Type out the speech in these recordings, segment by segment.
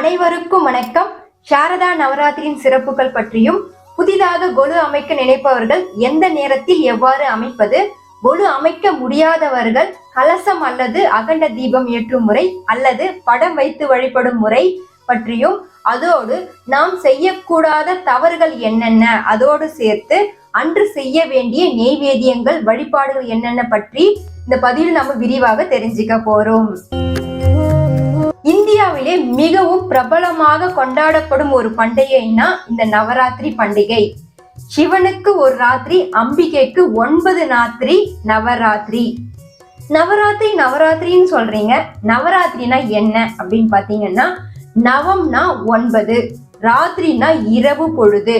அனைவருக்கும் வணக்கம். சாரதா நவராத்திரியின் சிறப்புகள் பற்றியும் புதிதாக கொலு அமைக்க நினைப்பவர்கள் எந்த நேரத்தில் எவ்வாறு அமைப்பது கொலு அமைக்க முடியாதவர்கள் கலசம் அல்லது அகண்ட தீபம் ஏற்றும் முறை அல்லது படம் வைத்து வழிபடும் முறை பற்றியும் அதோடு நாம் செய்யக்கூடாத தவறுகள் என்னென்ன அதோடு சேர்த்து அன்று செய்ய வேண்டிய நெய்வேதியங்கள் வழிபாடுகள் என்னென்ன பற்றி இந்த பதிவில் நம்ம விரிவாக தெரிஞ்சுக்க போறோம். இந்தியாவிலே மிகவும் பிரபலமாக கொண்டாடப்படும் ஒரு பண்டிகைன்னா இந்த நவராத்திரி பண்டிகை. சிவனுக்கு ஒரு ராத்திரி அம்பிகைக்கு ஒன்பது ராத்திரி நவராத்திரி. நவராத்திரி நவராத்திரின்னு சொல்றீங்க. நவராத்திரினா என்ன அப்படின்னு பாத்தீங்கன்னா நவம்னா ஒன்பது ராத்திரினா இரவு பொழுது.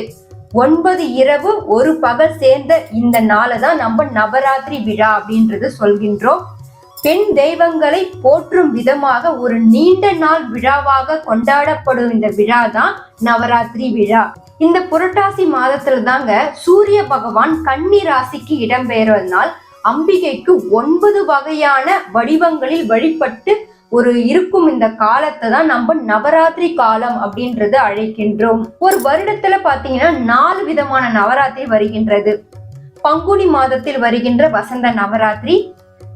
ஒன்பது இரவு ஒரு பகல் சேர்ந்த இந்த நாளை தான் நம்ம நவராத்திரி விழா அப்படின்றது சொல்கின்றோம். பெண் தெய்வங்களை போற்றும் விதமாக ஒரு நீண்ட நாள் விழாவாக கொண்டாடப்படும் இந்த விழா தான் நவராத்திரி விழா. இந்த புரட்டாசி மாதத்துல தாங்க சூரிய பகவான் கன்னி ராசிக்கு இடம்பெயர்வதனால் அம்பிகைக்கு ஒன்பது வகையான வடிவங்களில் வழிபட்டு ஒரு இருக்கும் இந்த காலத்தை தான் நம்ம நவராத்திரி காலம் அப்படின்றது அழைக்கின்றோம். ஒரு வருடத்துல பாத்தீங்கன்னா நாலு விதமான நவராத்திரி வருகின்றது. பங்குனி மாதத்தில் வருகின்ற வசந்த நவராத்திரி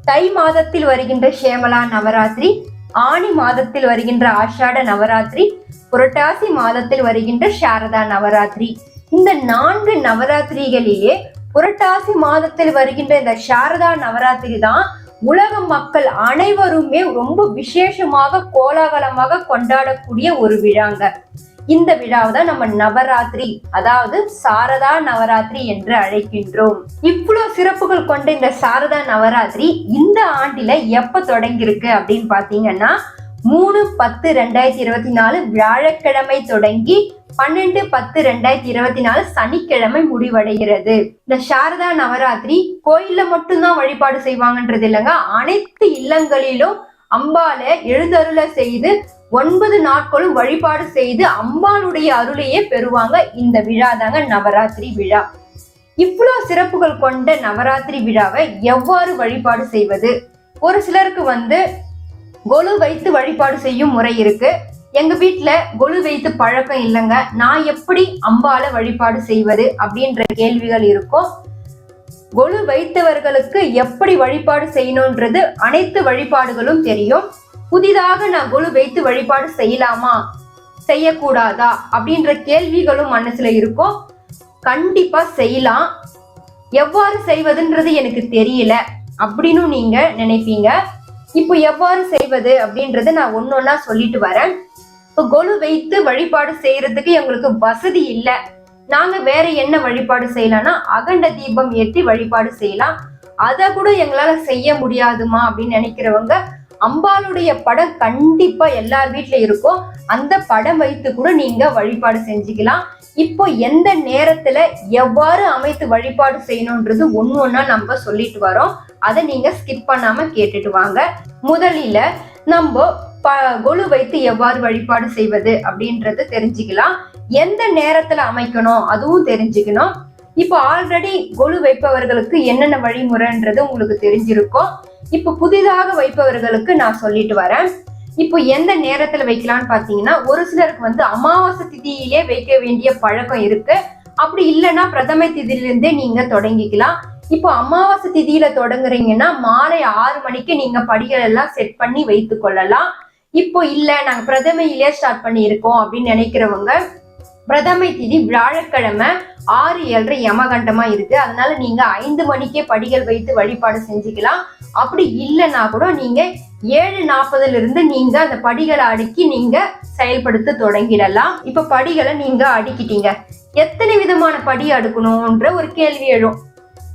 தை மாதத்தில் வருகின்ற ஷேமலா நவராத்திரி ஆணி மாதத்தில் வருகின்ற ஆஷாட நவராத்திரி புரட்டாசி மாதத்தில் வருகின்ற சாரதா நவராத்திரி. இந்த நான்கு நவராத்திரிகளிலேயே புரட்டாசி மாதத்தில் வருகின்ற இந்த சாரதா நவராத்திரி தான் உலக மக்கள் அனைவருமே ரொம்ப விசேஷமாக கோலாகலமாக கொண்டாடக்கூடிய ஒரு விழாங்க. இந்த விழாவை தான் நம்ம நவராத்திரி அதாவது சாரதா நவராத்திரி என்று அழைக்கின்றோம். இவ்வளவு சிறப்புகள் கொண்ட இந்த சாரதா நவராத்திரி இந்த ஆண்டில எப்ப தொடங்கியிருக்கு அப்படின்னு பாத்தீங்கன்னா மூணு பத்து ரெண்டாயிரத்தி இருபத்தி நாலு வியாழக்கிழமை தொடங்கி பன்னெண்டு பத்து ரெண்டாயிரத்தி இருபத்தி நாலு சனிக்கிழமை முடிவடைகிறது. இந்த சாரதா நவராத்திரி கோயில்ல மட்டும்தான் வழிபாடு செய்வாங்கன்றது இல்லைங்க. அனைத்து இல்லங்களிலும் அம்பால எழுந்தருள செய்து ஒன்பது நாட்களும் வழிபாடு செய்து அம்பாளுடைய அருளையே பெறுவாங்க இந்த விழா தாங்க நவராத்திரி விழா. இவ்வளோ சிறப்புகள் கொண்ட நவராத்திரி விழாவை எவ்வாறு வழிபாடு செய்வது? ஒரு சிலருக்கு வந்து கொலு வைத்து வழிபாடு செய்யும் முறை இருக்கு. எங்க வீட்டில் கொலு வைத்து பழக்கம் இல்லைங்க. நான் எப்படி அம்பால வழிபாடு செய்வது அப்படின்ற கேள்விகள் இருக்கும். கொலு வைத்தவர்களுக்கு எப்படி வழிபாடு செய்யணுன்றது அனைத்து வழிபாடுகளும் தெரியும். புதிதாக நான் கொலு வைத்து வழிபாடு செய்யலாமா? செய்யக்கூடாதா? அப்படின்ற கேள்விகளும் மனசுல இருக்கும் கண்டிப்பா செய்யலாம். எவ்வாறு செய்வதுன்றது எனக்கு தெரியல. அப்படின்னு நீங்க நினைப்பீங்க. இப்போ எவ்வாறு செய்வது அப்படின்றத நான் ஒன்னொன்னா சொல்லிட்டு வரேன். இப்போ கொலு வைத்து வழிபாடு செய்யறதுக்கு எங்களுக்கு வசதி இல்லை. நாங்க வேற என்ன வழிபாடு செய்யலாம்னா அகண்ட தீபம் ஏற்றி வழிபாடு செய்யலாம். அதை கூட எங்களால செய்ய முடியாதுமா அப்படின்னு நினைக்கிறவங்க அம்பாளுடைய படம் கண்டிப்பா எல்லார் வீட்ல இருக்கும். அந்த படம் வைத்து கூட நீங்க வழிபாடு செஞ்சுக்கலாம். இப்போ எந்த நேரத்துல எவ்வாறு அமைத்து வழிபாடு செய்யணுன்றது ஒன்று ஒன்றா நம்ம சொல்லிட்டு வரோம். அதை நீங்க ஸ்கிப் பண்ணாம கேட்டுட்டு வாங்க. முதலில நம்ம ப கொலு வைத்து எவ்வாறு வழிபாடு செய்வது அப்படின்றத தெரிஞ்சுக்கலாம். எந்த நேரத்துல அமைக்கணும் அதுவும் தெரிஞ்சுக்கணும். இப்போ ஆல்ரெடி கொலு வைப்பவர்களுக்கு என்னென்ன வழிமுறைன்றது உங்களுக்கு தெரிஞ்சிருக்கும். இப்போ புதிதாக வைப்பவர்களுக்கு நான் சொல்லிட்டு வரேன். இப்போ எந்த நேரத்துல வைக்கலாம்னு பாத்தீங்கன்னா ஒரு சிலருக்கு வந்து அமாவாசை திதியிலே வைக்க வேண்டிய பழக்கம் இருக்கு. அப்படி இல்லைன்னா பிரதமை திதியிலிருந்தே நீங்க தொடங்கிக்கலாம். இப்போ அமாவாசை திதியில தொடங்குறீங்கன்னா மாலை ஆறு மணிக்கு நீங்க படிகள் எல்லாம் செட் பண்ணி வைத்து கொள்ளலாம். இப்போ இல்ல நாங்க பிரதமையிலே ஸ்டார்ட் பண்ணி இருக்கோம் அப்படின்னு நினைக்கிறவங்க பிரதமை திதி வியாழக்கிழமை ஆறு ஏழரை யமகண்டமா இருக்கு. அதனால நீங்க ஐந்து மணிக்கே படிகள் வைத்து வழிபாடு செஞ்சுக்கலாம். அப்படி இல்லைன்னா கூட நீங்க ஏழு நாற்பதுல இருந்து நீங்க அந்த படிகளை அடுக்கி நீங்க செயல்படுத்த தொடங்கிடலாம். இப்ப படிகளை நீங்க அடுக்கிட்டீங்க. எத்தனை விதமான படி அடுக்கணும்ன்ற ஒரு கேள்வி எழும்.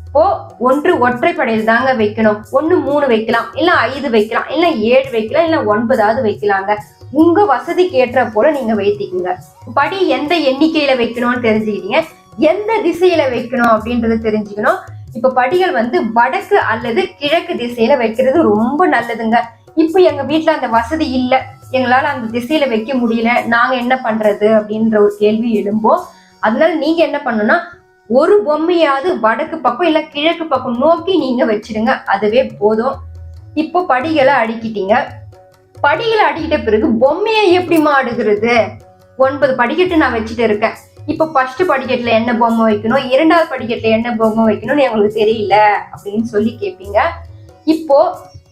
இப்போ ஒன்று ஒற்றைப்படையில் தாங்க வைக்கணும். ஒன்று மூணு வைக்கலாம். இல்லை ஐந்து வைக்கலாம். இல்லை ஏழு வைக்கலாம். இல்லை ஒன்பதாவது வைக்கலாங்க. உங்க வசதிக்கு ஏற்ற போல நீங்க வைத்திக்குங்க. படி எந்த எண்ணிக்கையில வைக்கணும்னு தெரிஞ்சுக்கிட்டீங்க. எந்த திசையில வைக்கணும் அப்படின்றத தெரிஞ்சுக்கணும். இப்ப படிகள் வந்து வடக்கு அல்லது கிழக்கு திசையில வைக்கிறது ரொம்ப நல்லதுங்க. இப்ப எங்க வீட்டுல அந்த வசதி இல்ல. எங்களால அந்த திசையில வைக்க முடியல. நாங்க என்ன பண்றது அப்படின்ற ஒரு கேள்வி எழும்போம் அதனால நீங்க என்ன பண்ணணும்னா ஒரு பொம்மையாவது வடக்கு பக்கம் இல்ல கிழக்கு பக்கம் நோக்கி நீங்க வச்சிடுங்க. அதுவே போதும். இப்போ படிகளை அடுக்கிட்டீங்க. படிகளை அடிக்கிட்ட பிறகு பொம்மையை எப்படிம்மா மாடுகிறது? ஒன்பது படிக்கட்டு நான் வச்சுட்டு இருக்கேன். இப்போ ஃபர்ஸ்ட் படிக்கட்டுல என்ன பொம்மை வைக்கணும்? இரண்டாவது படிக்கட்டுல என்ன பொம்மை வைக்கணும்னு எங்களுக்கு தெரியல அப்படின்னு சொல்லி கேட்பீங்க இப்போ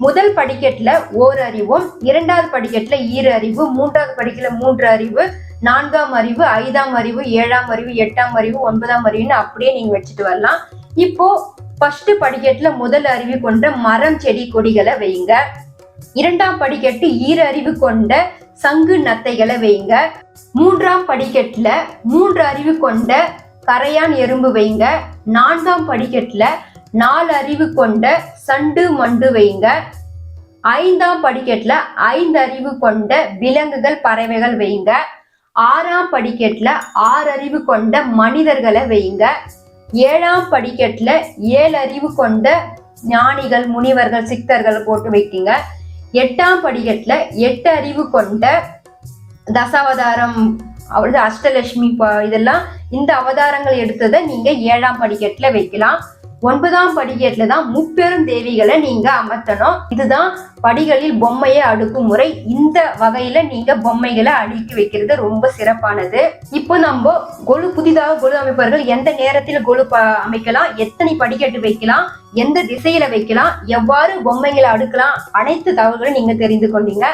முதல் படிக்கட்டுல ஓர் அறிவும் இரண்டாவது படிக்கட்டுல ஈர அறிவு மூன்றாவது படிக்கல மூன்று அறிவு நான்காம் அறிவு ஐந்தாம் அறிவு ஏழாம் அறிவு எட்டாம் அறிவு ஒன்பதாம் அறிவுன்னு அப்படியே நீங்க வச்சுட்டு வரலாம். இப்போ ஃபர்ஸ்ட் படிக்கட்டுல முதல் அறிவு கொண்ட மரம் செடி கொடிகளை வைங்க இரண்டாம் படிக்கட்டு ஈர அறிவு கொண்ட சங்கு நத்தைகளை வைங்க. மூன்றாம் படிக்கட்டுல மூன்று அறிவு கொண்ட கரையான் எறும்பு வைங்க. நான்காம் படிக்கட்டுல நாலு அறிவு கொண்ட சண்டு மண்டு வைங்க. ஐந்தாம் படிக்கட்டுல ஐந்து அறிவு கொண்ட விலங்குகள் பறவைகள் வைங்க. ஆறாம் படிக்கட்டுல ஆறு அறிவு கொண்ட மனிதர்களை வைங்க. ஏழாம் படிக்கட்டுல ஏழு அறிவு கொண்ட ஞானிகள் முனிவர்கள் சித்தர்கள் போட்டு வைக்கிங்க. எட்டாம் படிகத்துல எட்டு அறிவு கொண்ட தசாவதாரம் அவரது அஷ்டலட்சுமி இதெல்லாம் இந்த அவதாரங்கள் எடுத்ததை நீங்க ஏழாம் படிக்கட்டுல வைக்கலாம். ஒன்பதாம் படிக்கட்டுல தான் முப்பெரும் தேவிகளை நீங்க அமர்த்தணும். இதுதான் படிகளில் பொம்மையை அடுக்கும் முறை. இந்த வகையில நீங்க பொம்மைகளை அடுக்கி வைக்கிறது ரொம்ப சிறப்பானது. இப்போ நம்ம கொலு புதிதாக கொலு அமைப்பவர்கள் எந்த நேரத்தில் கொலு ப- அமைக்கலாம்? எத்தனை படிக்கட்டு வைக்கலாம்? எந்த திசையில வைக்கலாம்? எவ்வாறு பொம்மைகளை அடுக்கலாம்? அனைத்து தகவல்களும் நீங்க தெரிந்து கொண்டீங்க.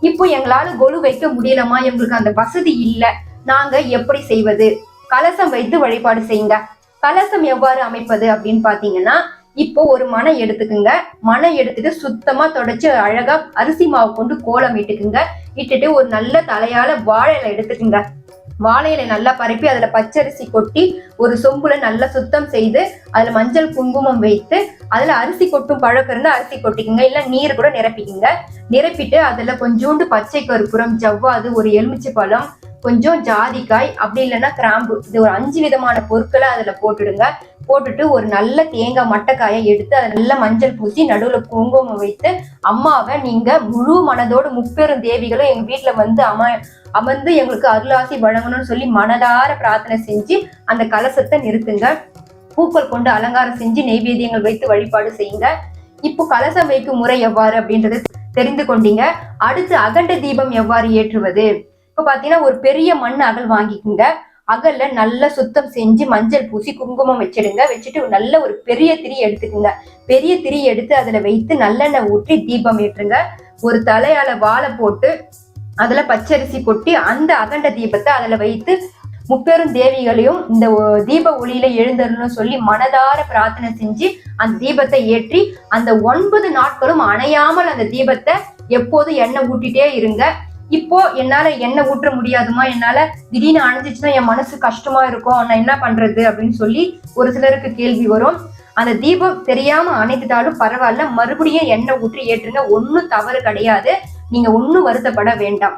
இப்போ எங்களால கொலு வைக்க முடியலமா எங்களுக்கு அந்த வசதி இல்லை. நாங்க எப்படி செய்வது? கலசம் வைத்து வழிபாடு செய்யுங்க. கலசம் எவ்வாறு அமைப்பது அப்படின்னு பாத்தீங்கன்னா இப்போ ஒரு மனை எடுத்துக்குங்க. மனை எடுத்துட்டு சுத்தமா தொடச்சு அழகா அரிசி மாவு கொண்டு கோலம் இட்டுக்குங்க. இட்டுட்டு ஒரு நல்ல தலையால வாழை எடுத்துக்குங்க. வாழை இலை நல்லா பரப்பி அதுல பச்சரிசி கொட்டி ஒரு சொம்புல நல்லா சுத்தம் செய்து அதுல மஞ்சள் குங்குமம் வைத்து அதுல அரிசி கொட்டும் பழக்கம் இருந்தா அரிசி கொட்டிக்குங்க. இல்ல நீர் கூட நிரப்பிக்குங்க. நிரப்பிட்டு அதுல கொஞ்சோண்டு பச்சை கருப்புறம் ஜவ்வாது ஒரு எலுமிச்சை பழம் கொஞ்சம் ஜாதிக்காய் அப்படி இல்லைன்னா கிராம்பு. இது ஒரு அஞ்சு விதமான பொருட்களை அதில் போட்டுடுங்க. போட்டுட்டு ஒரு நல்ல தேங்காய் மட்டைக்காயை எடுத்து அதை நல்ல மஞ்சள் பூசி நடுவில் குங்குமம் வைத்து அம்மாவை நீங்கள் முழு மனதோடு முப்பெரும் தேவிகளும் எங்கள் வீட்டில் வந்து அம அமர்ந்து எங்களுக்கு அருளாசி வழங்கணும்னு சொல்லி மனதார பிரார்த்தனை செஞ்சு அந்த கலசத்தை நிறுத்துங்க. பூக்கள் கொண்டு அலங்காரம் செஞ்சு நெய்வேதியங்கள் வைத்து வழிபாடு செய்யுங்க. இப்போ கலசம் வைக்கும் முறை எவ்வாறு அப்படின்றது தெரிந்து கொண்டீங்க. அடுத்து அகண்ட தீபம் எவ்வாறு ஏற்றுவது? இப்ப பாத்தீங்கன்னா ஒரு பெரிய மண் அகல் வாங்கிக்குங்க. அகல்ல நல்லா சுத்தம் செஞ்சு மஞ்சள் பூசி குங்குமம் வச்சிடுங்க. வச்சுட்டு நல்ல ஒரு பெரிய திரி எடுத்துக்குங்க. பெரிய திரி எடுத்து அதுல வைத்து நல்லெண்ணெய் ஊற்றி தீபம் ஏற்றுங்க. ஒரு தலையால வாழை போட்டு அதுல பச்சரிசி கொட்டி அந்த அகண்ட தீபத்தை அதுல வைத்து முப்பெரும் தேவிகளையும் இந்த தீப ஒளியில எழுந்தருன்னு சொல்லி மனதார பிரார்த்தனை செஞ்சு அந்த தீபத்தை ஏற்றி அந்த ஒன்பது நாட்களும் அணையாமல் அந்த தீபத்தை எப்போதும் எண்ணெய் ஊட்டிட்டே இருங்க. இப்போ என்னால எண்ணெய் ஊற்ற முடியாதுமா? என்னால திடீர்னு அணைஞ்சிச்சுன்னா என் மனசு கஷ்டமா இருக்கும். நான் என்ன பண்றது? அப்படின்னு சொல்லி ஒரு சிலருக்கு கேள்வி வரும். அந்த தீபம் தெரியாம அணைத்துட்டாலும் பரவாயில்ல. மறுபடியும் எண்ணெய் ஊற்றி ஏற்றுங்க. ஒன்னும் தவறு கிடையாது. நீங்க ஒன்னும் வருத்தப்பட வேண்டாம்.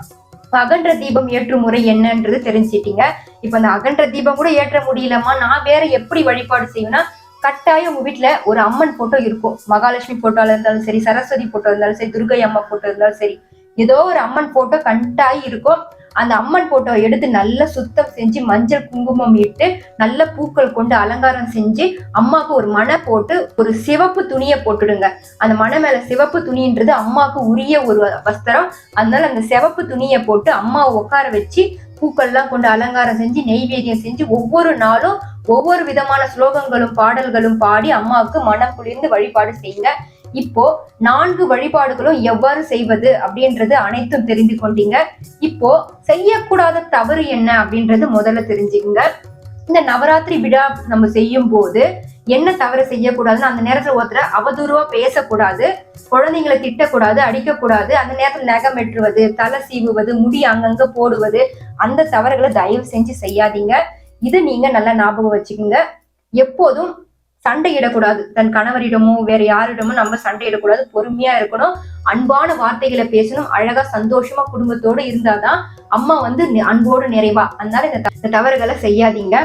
அகன்ற தீபம் ஏற்றும் முறை என்னன்றது தெரிஞ்சிட்டீங்க இப்ப அந்த அகன்ற தீபம் கூட ஏற்ற முடியலமா நான் வேற எப்படி வழிபாடு செய்வேன்னா கட்டாயம் உங்க வீட்ல ஒரு அம்மன் போட்டோ இருக்கும். மகாலட்சுமி போட்டோல இருந்தாலும் சரி சரஸ்வதி போட்டோ இருந்தாலும் சரி துர்கை அம்மா போட்டோ இருந்தாலும் சரி. ஏதோ ஒரு அம்மன் போட்டோ கண்டாயி இருக்கும். அந்த அம்மன் போட்டோ எடுத்து நல்லா சுத்தம் செஞ்சு மஞ்சள் குங்குமம் இட்டு நல்ல பூக்கள் கொண்டு அலங்காரம் செஞ்சு அம்மாவுக்கு ஒரு மனை போட்டு ஒரு சிவப்பு துணியை போட்டுடுங்க. அந்த மனை மேல சிவப்பு துணின்றது அம்மாவுக்கு உரிய ஒரு வஸ்திரம். அதனால அந்த சிவப்பு துணியை போட்டு அம்மாவை உட்கார வச்சு பூக்கள்லாம் கொண்டு அலங்காரம் செஞ்சு நெய்வேதியம் செஞ்சு ஒவ்வொரு நாளும் ஒவ்வொரு விதமான ஸ்லோகங்களும் பாடல்களும் பாடி அம்மாவுக்கு மனம் குளிர்ந்து வழிபாடு செய்யுங்க. இப்போ நான்கு வழிபாடுகளும் எவ்வாறு செய்வது அப்படின்றது அனைத்தும் தெரிந்து கொண்டீங்க. இப்போ செய்யக்கூடாத தவறு என்ன அப்படின்றது முதல்ல தெரிஞ்சுக்குங்க. இந்த நவராத்திரி விழா நம்ம செய்யும் போது என்ன தவறு செய்யக்கூடாதுன்னு அந்த நேரத்துல ஒருத்தர அவதூறுவா பேசக்கூடாது குழந்தைங்களை திட்டக்கூடாது அடிக்கக்கூடாது அந்த நேரத்துல நகம் வெட்டுவது தலை சீவுவது முடி அங்கங்க போடுவது அந்த தவறுகளை தயவு செஞ்சு செய்யாதீங்க. இது நீங்க நல்லா ஞாபகம் வச்சுக்கோங்க. எப்போதும் சண்டையிடக்கூடாது. தன் கணவரிடமோ வேற யாரிடமோ நம்ம சண்டையிடக்கூடாது. பொறுமையா இருக்கணும். அன்பான வார்த்தைகளை பேசணும். அழகா சந்தோஷமா குடும்பத்தோட இருந்தாதான் அம்மா வந்து அன்போடு நிறைவா. அதனால இந்த தவறுகளை செய்யாதீங்க.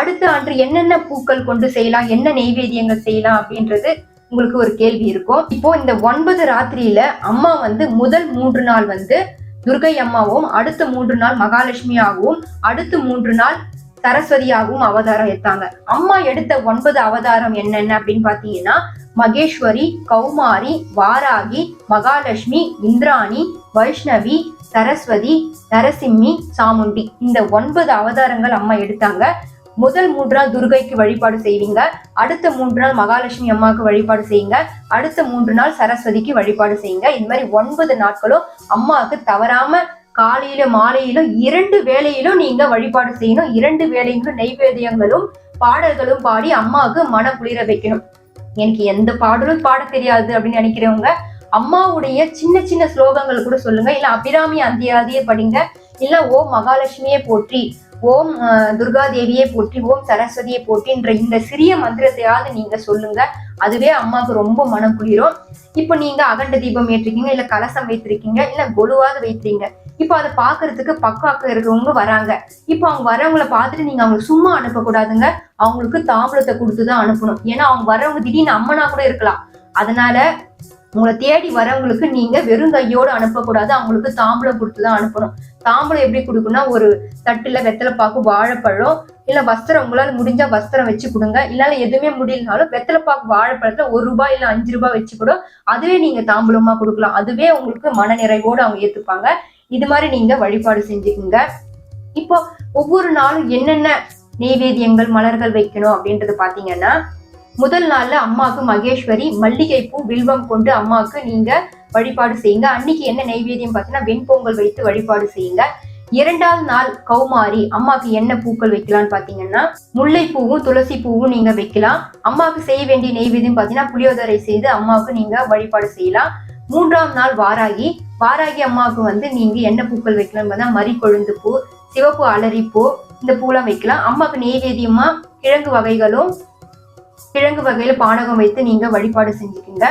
அடுத்த அன்று என்னென்ன பூக்கள் கொண்டு செய்யலாம்? என்ன நெய்வேத்தியங்கள் செய்யலாம்? அப்படின்றது உங்களுக்கு ஒரு கேள்வி இருக்கும். இப்போ இந்த ஒன்பது ராத்திரியில அம்மா வந்து முதல் மூன்று நாள் வந்து துர்கை அம்மாவும் அடுத்த மூன்று நாள் மகாலட்சுமியாகவும் அடுத்த மூன்று நாள் சரஸ்வதியாகவும் அவதாரம் எடுத்தாங்க. அம்மா எடுத்த ஒன்பது அவதாரம் என்னென்ன அப்படின்னு பாத்தீங்கன்னா மகேஸ்வரி கௌமாரி வாராகி மகாலட்சுமி இந்திராணி வைஷ்ணவி சரஸ்வதி நரசிம்மி சாமுண்டி. இந்த ஒன்பது அவதாரங்கள் அம்மா எடுத்தாங்க. முதல் மூன்று நாள் துர்கைக்கு வழிபாடு செய்வீங்க. அடுத்த மூன்று நாள் மகாலட்சுமி அம்மாவுக்கு வழிபாடு செய்யுங்க. அடுத்த மூன்று நாள் சரஸ்வதிக்கு வழிபாடு செய்யுங்க. இந்த மாதிரி ஒன்பது நாட்களும் அம்மாவுக்கு தவறாம காலையில மாலையிலும் இரண்டு வேளையிலும் நீங்க வழிபாடு செய்யணும். இரண்டு வேளையிலும் நைவேத்தியங்களும் பாடல்களும் பாடி அம்மாவுக்கு மன குளிர வைக்கணும். எனக்கு எந்த பாடலும் பாட தெரியாது அப்படின்னு நினைக்கிறவங்க அம்மாவுடைய சின்ன சின்ன ஸ்லோகங்கள் கூட சொல்லுங்க. இல்ல அபிராமி அந்தியாதியை படிங்க. இல்ல ஓம் மகாலட்சுமியை போற்றி ஓம் துர்கா தேவியை போற்றி ஓம் சரஸ்வதியை போற்றின்ற இந்த சிறிய மந்திரத்தையாவது நீங்க சொல்லுங்க. அதுவே அம்மாவுக்கு ரொம்ப மனம் குளிரும். இப்போ நீங்க அகண்ட தீபம் ஏற்றிருக்கீங்க இல்ல கலசம் வைத்திருக்கீங்க இல்ல கொலுவாவது வைத்திருக்கீங்க இப்போ அதை பாக்குறதுக்கு பக்காக்க இருக்கிறவங்க வராங்க. இப்போ அவங்க வரவங்கள பார்த்துட்டு நீங்க அவங்களுக்கு சும்மா அனுப்பக்கூடாதுங்க. அவங்களுக்கு தாம்பூலத்தை கொடுத்து தான் அனுப்பணும். ஏன்னா அவங்க வரவங்க திடீர்னு அம்மனா கூட இருக்கலாம். அதனால உங்களை தேடி வரவங்களுக்கு நீங்க வெறும் கையோடு அனுப்பக்கூடாது. அவங்களுக்கு தாம்பூலம் கொடுத்து தான் அனுப்பணும். தாம்பூலம் எப்படி கொடுக்கணும்னா ஒரு தட்டுல வெத்தலைப்பாக்கு வாழைப்பழம் இல்ல வஸ்திரம் உங்களால முடிஞ்சா வஸ்திரம் வச்சு கொடுங்க. இல்லைன்னா எதுவுமே முடியலனாலும் வெத்தலைப்பாக்கு வாழைப்பழத்துல ஒரு ரூபாய் இல்ல அஞ்சு ரூபாய் வச்சு கூட அதுவே நீங்க தாம்பூலமா கொடுக்கலாம். அதுவே உங்களுக்கு மன நிறைவோடு அவங்க ஏத்துப்பாங்க. இது மாதிரி நீங்க வழிபாடு செஞ்சுக்குங்க. இப்போ ஒவ்வொரு நாளும் என்னென்ன நெய்வேத்தியங்கள் மலர்கள் வைக்கணும் அப்படின்றது பாத்தீங்கன்னா முதல் நாள்ல அம்மாவுக்கு மகேஸ்வரி மல்லிகைப்பூ வில்வம் கொண்டு அம்மாவுக்கு நீங்க வழிபாடு செய்யுங்க. அன்னைக்கு என்ன நெய்வேதியம் பார்த்தீங்கன்னா வெண்பொங்கல் வைத்து வழிபாடு செய்யுங்க. இரண்டாவது நாள் கௌமாரி அம்மாவுக்கு என்ன பூக்கள் வைக்கலாம்னு பாத்தீங்கன்னா முல்லைப்பூவும் துளசி பூவும் நீங்க வைக்கலாம். அம்மாவுக்கு செய்ய வேண்டிய நெய்வேதியம் பாத்தீங்கன்னா புளியோதரை செய்து அம்மாவுக்கு நீங்க வழிபாடு செய்யலாம். மூன்றாம் நாள் வாராகி வாராகி அம்மாவுக்கு வந்து நீங்க என்ன பூக்கள் வைக்கலாம் பார்த்தா மறி கொழுந்து பூ சிவப்பு அலரி பூ இந்த பூலாம் வைக்கலாம். அம்மாவுக்கு நெய்வேதியமா கிழங்கு வகைகளும் கிழங்கு வகையில பானகம் வைத்து நீங்க வழிபாடு செஞ்சுக்கீங்க.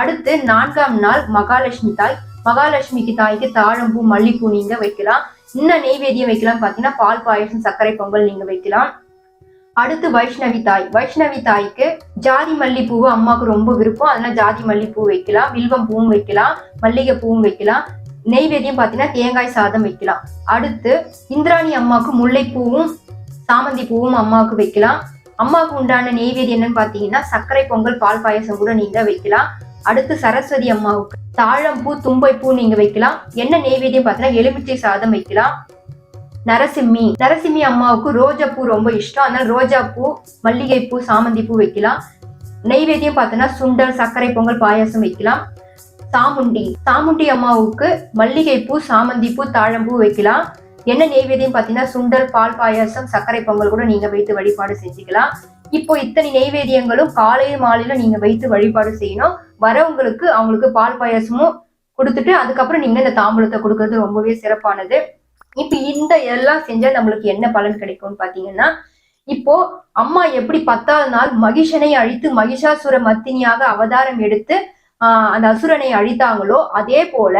அடுத்து நான்காம் நாள் மகாலட்சுமி தாய். மகாலட்சுமிக்கு தாய்க்கு தாழம்பூ மல்லிப்பூ நீங்க வைக்கலாம். இன்னும் நெய்வேதியம் வைக்கலாம். பாத்தீங்கன்னா பால் பாயசம் சர்க்கரை பொங்கல் நீங்க வைக்கலாம். அடுத்து வைஷ்ணவி தாய். வைஷ்ணவி தாய்க்கு ஜாதி மல்லிப்பூவு அம்மாவுக்கு ரொம்ப விருப்பம். அதனால ஜாதி மல்லிப்பூ வைக்கலாம். வில்வம் பூவும் வைக்கலாம். மல்லிகை பூவும் வைக்கலாம். நெய்வேதியம் பார்த்தீங்கன்னா தேங்காய் சாதம் வைக்கலாம். அடுத்து இந்திராணி அம்மாவுக்கு முல்லைப்பூவும் சாமந்தி பூவும் அம்மாவுக்கு வைக்கலாம். அம்மாவுக்கு உண்டான நெய்வேதி என்னன்னு பார்த்தீங்கன்னா சர்க்கரை பொங்கல் பால் பாயசம் கூட நீங்க வைக்கலாம். அடுத்து சரஸ்வதி அம்மாவுக்கு தாழம்பூ தும்பைப்பூ நீங்க வைக்கலாம். என்ன நெய்வேதியம் பார்த்தீங்கன்னா எலுமிச்சை சாதம் வைக்கலாம். நரசிம்மி. நரசிம்மி அம்மாவுக்கு ரோஜா பூ ரொம்ப இஷ்டம். அதனால ரோஜா பூ மல்லிகை பூ சாமந்தி பூ வைக்கலாம். நெய்வேத்தியம் பார்த்தோன்னா சுண்டல் சர்க்கரை பொங்கல் பாயாசம் வைக்கலாம். சாமுண்டி. சாமுண்டி அம்மாவுக்கு மல்லிகை பூ சாமந்தி பூ தாழம்பூ வைக்கலாம். என்ன நெய்வேத்தியம் பார்த்தீங்கன்னா சுண்டல் பால் பாயாசம் சர்க்கரை பொங்கல் கூட நீங்க வைத்து வழிபாடு செஞ்சுக்கலாம். இப்போ இத்தனை நெய்வேத்தியங்களும் காலையில் மாலையில நீங்க வைத்து வழிபாடு செய்யணும். வரவங்களுக்கு அவங்களுக்கு பால் பாயாசமும் கொடுத்துட்டு அதுக்கப்புறம் நீங்க இந்த தாம்பூலத்தை கொடுக்கறது ரொம்பவே சிறப்பானது. இப்ப இந்த எல்லாம் செஞ்சா நம்மளுக்கு என்ன பலன் கிடைக்கும்னு பாத்தீங்கன்னா இப்போ அம்மா எப்படி பத்தாவது நாள் மகிஷனை அழித்து மகிஷாசுர மத்தினியாக அவதாரம் எடுத்து ஆஹ் அந்த அசுரனை அழித்தாங்களோ அதே போல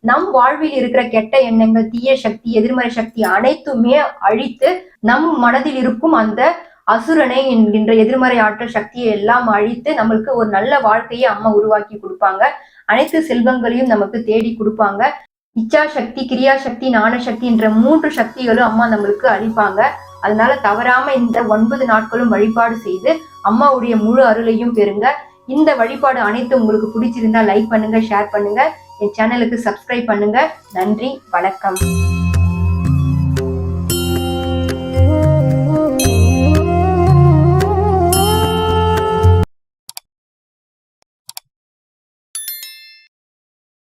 நம் வாழ்வில் இருக்கிற கெட்ட எண்ணங்கள் தீய சக்தி எதிர்மறை சக்தி அனைத்துமே அழித்து நம் மனதில் இருக்கும் அந்த அசுரனை என்கின்ற எதிர்மறை ஆற்றல் சக்தியை எல்லாம் அழித்து நம்மளுக்கு ஒரு நல்ல வாழ்க்கையை அம்மா உருவாக்கி கொடுப்பாங்க. அனைத்து செல்வங்களையும் நமக்கு தேடி கொடுப்பாங்க. இச்சா சக்தி கிரியா சக்தி ஞான சக்தி என்ற மூன்று சக்திகளும் அம்மா நம்மளுக்கு அளிப்பாங்க. அதனால தவறாம இந்த ஒன்பது நாட்களும் வழிபாடு செய்து அம்மாவுடைய முழு அருளையும் பெறுங்க. இந்த வழிபாடு அனைத்தும் உங்களுக்கு பிடிச்சிருந்தா லைக் பண்ணுங்க ஷேர் பண்ணுங்க. என் சேனலுக்கு சப்ஸ்கிரைப் பண்ணுங்க. நன்றி வணக்கம்.